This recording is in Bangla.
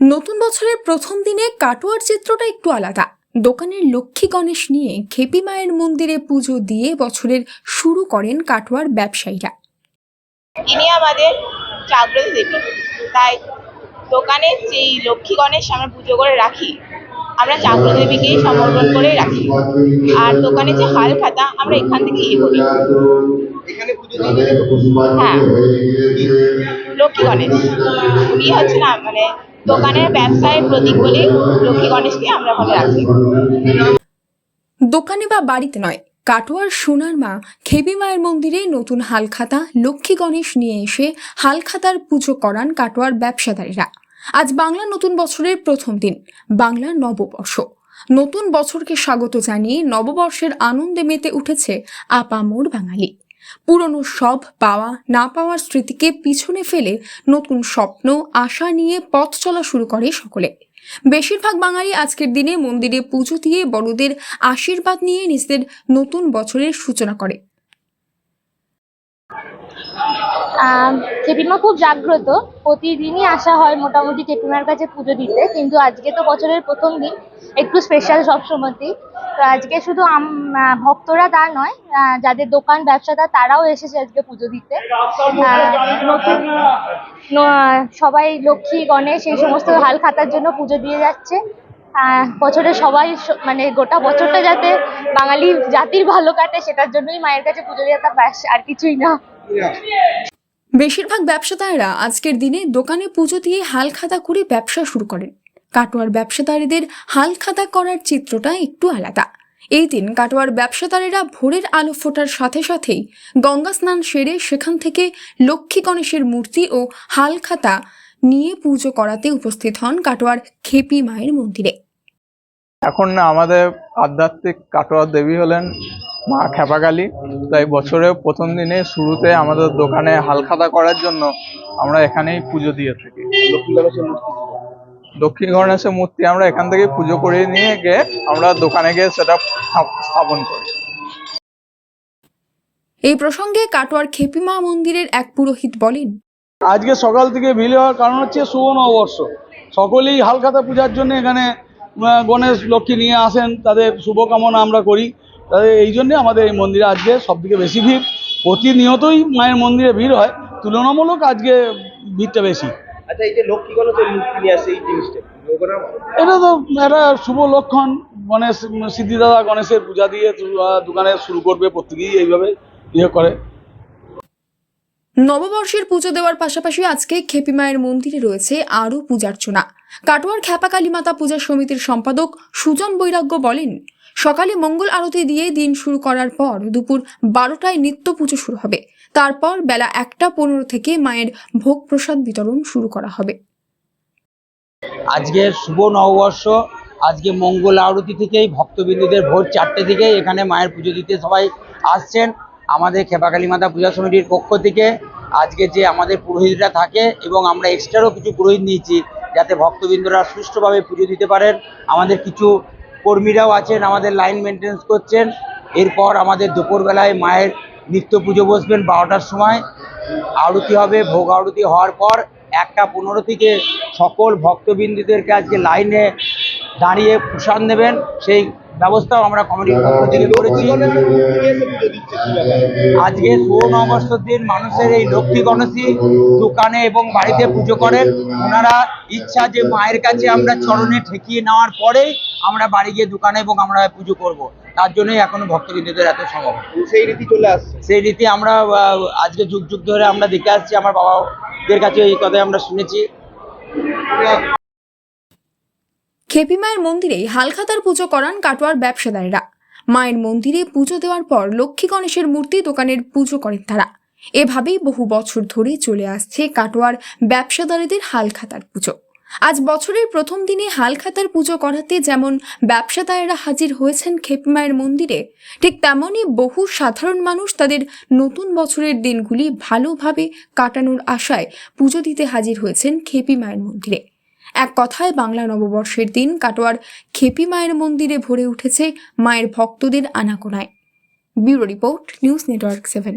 নতুন বছরের প্রথম দিনে কাটোয়ার চিত্রটা একটু আলাদা। দোকানের লক্ষ্মী গণেশ নিয়ে খেপি মায়ের মন্দিরে পুজো দিয়ে বছরের শুরু করেন কাটোয়ার ব্যবসায়ীরা। ইনি আমাদের জাগ্রত দেবী তাই দোকানে যেই লক্ষ্মী গণেশ আমরা পুজো করে রাখি আমরা জাগ্রত দেবীকেই সমর্পণ করেই রাখি। আর দোকানে যে হাল খাতা আমরা এখান থেকে ইয়ে করি। এখানে পুজো দিয়ে হ্যাঁ। লক্ষ্মী গণেশ। উনি হচ্ছে না মানে দোকানের ব্যবসায়ের প্রতীক বলে লক্ষ্মী গণেশকে আমরা ওখানে রাখি। দোকানে বা বাড়িতে নয়, কাটোয়ার সোনার মা খেবি মায়ের মন্দিরে নতুন হালখাতা লক্ষ্মী গণেশ নিয়ে এসে হালখাতার পুজো করান কাটোয়ার ব্যবসাদারীরা। আজ বাংলা নতুন বছরের প্রথম দিন, বাংলার নববর্ষ। নতুন বছরকে স্বাগত জানিয়ে নববর্ষের আনন্দে মেতে উঠেছে আপামোর বাঙালি। পুরনো সব পাওয়া না পাওয়ার স্মৃতিকে পিছনে ফেলে নতুন স্বপ্ন, আশা নিয়ে পথ চলা শুরু করে সকলে। বেশিরভাগ বাঙালি আজকের দিনে মন্দিরে পুজো দিয়ে বড়দের আশীর্বাদ নিয়ে নিজেদের নতুন বছরের সূচনা করে। চেপিমা খুব জাগ্রত। প্রতিদিনই আসা হয় মোটামুটি চেপিমার কাছে পুজো দিতে, কিন্তু আজকে তো বছরের প্রথম দিন, একটু স্পেশাল সব সময়তেই আজকে শুধু ভক্তরা তা নয় যাদের দোকান ব্যবসাদার তারাও এসেছে আজকে পুজো দিতে। সবাই লক্ষ্মী, গণেশ, এই সমস্ত হাল খাতার জন্য পুজো দিয়ে যাচ্ছে। বছরে সবাই মানে গোটা বছরটা যাতে বাঙালি জাতির ভালো কাটে, সেটার জন্যই মায়ের কাছে পুজো দিয়ে তা ব্যাস, আর কিছুই না। বেশিরভাগ ব্যবসাদারেরা আজকের দিনে দোকানে পুজো দিয়ে হাল খাতা করে ব্যবসা শুরু করেন। কাটোয়ার ব্যবসাদারীদের হালখাতা করার চিত্রটা একটু আলাদা। এই দিন কাটোয়ার ব্যবসাদারেরা ভোরের আলো ফোটার সাথে সাথেই গঙ্গা স্নান সেরে সেখান থেকে লক্ষ্মী গণেশের মূর্তি ও হালখাতা নিয়ে পুজো করাতে উপস্থিত হন কাটোয়ার খেপি মায়ের মন্দিরে। এখন আমাদের আধ্যাত্মিক কাটোয়া দেবী হলেন মা খেপাকালী তাই বছরের প্রথম দিনে শুরুতে আমাদের দোকানে হালখাতা করার জন্য আমরা এখানেই পুজো দিয়ে থাকি। লক্ষ্মী গণেশের মূর্তি দক্ষিণ গণেশের মূর্তি আমরা এখান থেকে পুজো করে নিয়ে গিয়ে আমরা দোকানে গিয়ে সেটা স্থাপন করি। এই প্রসঙ্গে কাটোয়ার খেপিমা মন্দিরের এক পুরোহিত বলেন আজকে সকাল থেকে ভিড় হওয়ার কারণ হচ্ছে শুভ নববর্ষ। সকলেই হালখাতা পূজার জন্য এখানে গণেশ লক্ষ্মী নিয়ে আসেন তাদের শুভকামনা আমরা করি। তাদের এই জন্যে আমাদের এই মন্দিরে আজকে সবথেকে বেশি ভিড়। প্রতিনিয়তই মায়ের মন্দিরে ভিড় হয়। তুলনামূলক আজকে ভিড়টা বেশি। আচ্ছা এই যে লক্ষ্মী গণেশের মূর্তি নিয়ে আসে এই জিনিসটা? এটা তো একটা শুভ লক্ষণ। গণেশ সিদ্ধিদাদা গণেশের পূজা দিয়ে দোকানে শুরু করবে প্রত্যেকেই এইভাবে ইয়ে করে। নববর্ষের পুজো দেওয়ার পাশাপাশি আজকে খেপি মায়ের মন্দিরে রয়েছে আরও পূজার্চনা। কাটোয়ার খ্যাপা কালীমাতা পূজা সমিতির সম্পাদক সুজন বৈরাগ্য বলেন সকালে মঙ্গল আরতি দিয়ে দিন শুরু করার পর দুপুর বারোটায় নিত্য পুজো শুরু হবে। তারপর বেলা একটা পনেরো থেকে মায়ের ভোগ প্রসাদ বিতরণ শুরু করা হবে। আজকে শুভ নববর্ষ, আজকে মঙ্গল আরতি থেকেই, ভক্তবিন্দুদের ভোর চারটে থেকেই এখানে মায়ের পুজো দিতে সবাই আসছেন। আমাদের খেপাকালী মাতা পূজা সমিতির পক্ষ থেকে আজকে যে আমাদের পুরোহিতরা থাকে এবং আমরা এক্সট্রারও কিছু পুরোহিত নিয়েছি যাতে ভক্তবৃন্দরা সুষ্ঠুভাবে পুজো দিতে পারেন। আমাদের কিছু কর্মীরাও আছেন, আমাদের লাইন মেনটেন্স করছেন। এরপর আমাদের দুপুরবেলায় মায়ের নিত্য পুজো বসবেন বারোটার সময়। আরতি হবে, ভোগ আরতি হওয়ার পর একটা পনেরো থেকে সকল ভক্তবিন্দুদেরকে আজকে লাইনে দাঁড়িয়ে প্রসাদ নেবেন। সেই ব্যবস্থাও আমরা কমিটির পক্ষ থেকে করেছি। আজকে শুভ নববর্ষের দিন, মানুষের এই লক্ষ্মী গণেশী দোকানে এবং বাড়িতে পুজো করেন। ওনারা ইচ্ছা যে মায়ের কাছে আমরা চরণে ঠেকিয়ে নেওয়ার পরেই আমরা বাড়ি গিয়ে দোকানে এবং আমরা পুজো করব। তার জন্যই এখনও ভক্তবিন্দুদের এত সমাগম। সেই রীতি চলে আসছে। সেই রীতি আমরা আহ, আজকে যুগ যুগ ধরে আমরা দেখে আসছি আমার বাবাদের কাছে এই কথাই আমরা শুনেছি। খেপি মায়ের মন্দিরে হালখাতার পুজো করান কাটোয়ার ব্যবসাদারেরা। মায়ের মন্দিরে পুজো দেওয়ার পর লক্ষ্মী গণেশের মূর্তি দোকানের পুজো করেন তারা। এভাবেই বহু বছর ধরে চলে আসছে কাটোয়ার ব্যবসাদারীদের হালখাতার পুজো। আজ বছরের প্রথম দিনে হালখাতার পুজো করাতে যেমন ব্যবসাদারেরা হাজির হয়েছেন খেপি মায়ের মন্দিরে, ঠিক তেমনই বহু সাধারণ মানুষ তাদের নতুন বছরের দিনগুলি ভালোভাবে কাটানোর আশায় পুজো দিতে হাজির হয়েছেন খেপি মায়ের মন্দিরে। এক কথায় বাংলা নববর্ষের দিন কাটোয়ার খেপি মায়ের মন্দিরে ভরে উঠেছে মায়ের ভক্তদের আনাগোনায়। Bureau report, news network seven.